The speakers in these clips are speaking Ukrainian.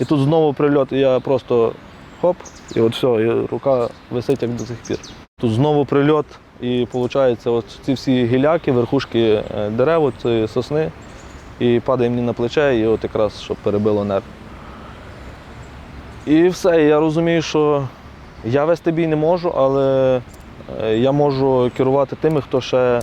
І тут знову прильот, і я просто хоп, і от все, і рука висить як до сих пір. Тут знову прильот, і виходить, от ці всі гіляки, верхушки е, дерев, цієї сосни, і падає мені на плече, і от якраз щоб перебило нерв. І все, я розумію, що я вести бій не можу, але е, я можу керувати тими, хто ще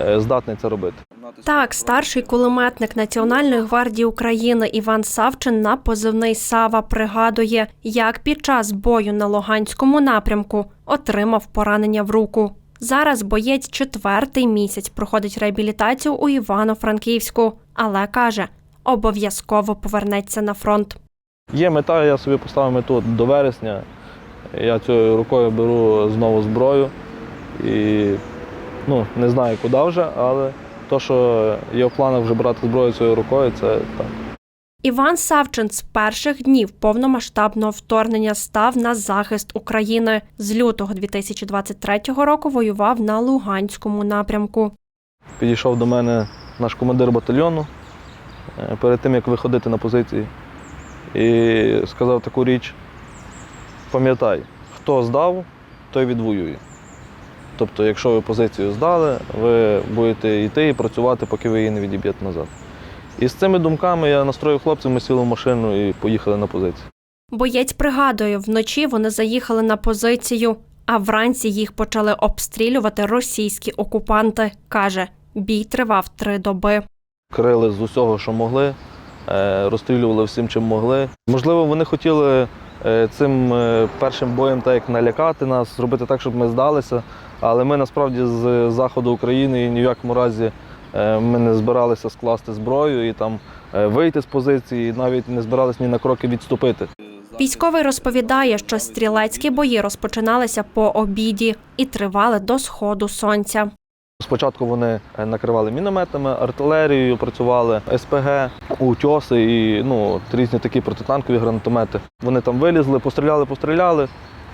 е, здатний це робити. Так, старший кулеметник Національної гвардії України Іван Савчин на позивний Сава пригадує, як під час бою на Луганському напрямку отримав поранення в руку. Зараз боєць четвертий місяць проходить реабілітацію у Івано-Франківську, але каже, обов'язково повернеться на фронт. Є мета, я собі поставив мету до вересня. Я цією рукою беру знову зброю і ну, не знаю куди вже, але то, що є в планах вже брати зброю цією рукою, це так. Іван Савчин з перших днів повномасштабного вторгнення став на захист України. З лютого 2023 року воював на Луганському напрямку. Підійшов до мене наш командир батальйону е, перед тим, як виходити на позиції, і сказав таку річ: пам'ятай, хто здав, той відвоює. Тобто, якщо ви позицію здали, ви будете йти і працювати, поки ви її не відіб'єте назад. І з цими думками я настроїв хлопців, ми сіли в машину і поїхали на позицію. Боєць пригадує, вночі вони заїхали на позицію, а вранці їх почали обстрілювати російські окупанти. Каже, бій тривав три доби. крили з усього, що могли, е, розстрілювали всім, чим могли. Можливо, вони хотіли цим е, першим боєм так як налякати нас, зробити так, щоб ми здалися. Але ми насправді з заходу України і ні в якому разі е, ми не збиралися скласти зброю і там е, вийти з позиції, навіть не збиралися ні на кроки відступити. Військовий розповідає, що стрілецькі бої розпочиналися по обіді і тривали до сходу сонця. Спочатку вони е, накривали мінометами, артилерією, працювали СПГ, утьоси і ну, різні такі протитанкові гранатомети. Вони там вилізли, постріляли, постріляли.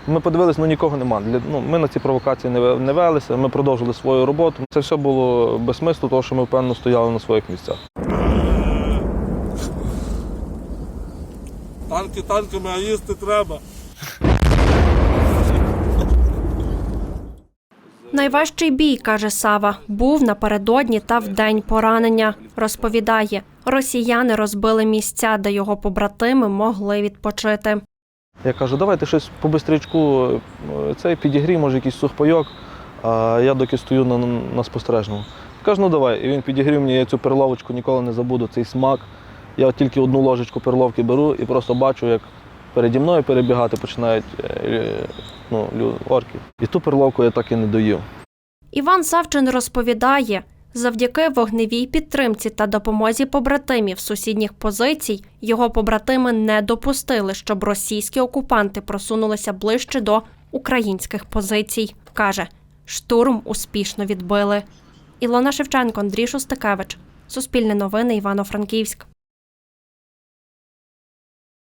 Ми подивилися, ну нікого нема. Ну, ми на ці провокації не, велися, ми продовжили свою роботу. Це все було без смислу, тому що ми впевнено стояли на своїх місцях. Танки танками, а їсти треба. Найважчий бій, каже Сава, був напередодні та в день поранення. Розповідає, росіяни розбили місця, де його побратими могли відпочити. Я кажу, давайте щось по бистрячку, е, цей підігрій, може якийсь сухпайок, а я доки стою на, на спостережному. Кажу, ну давай. І він підігрів мені, я цю перловочку ніколи не забуду, цей смак. Я тільки одну ложечку перловки беру і просто бачу, як переді мною перебігати починають е, ну, орки. І ту перловку я так і не доїв. Іван Савчин розповідає, завдяки вогневій підтримці та допомозі побратимів сусідніх позицій його побратими не допустили, щоб російські окупанти просунулися ближче до українських позицій. каже, штурм успішно відбили. Ілона Шевченко, Андрій Шостакевич. Суспільне новини Івано-Франківськ.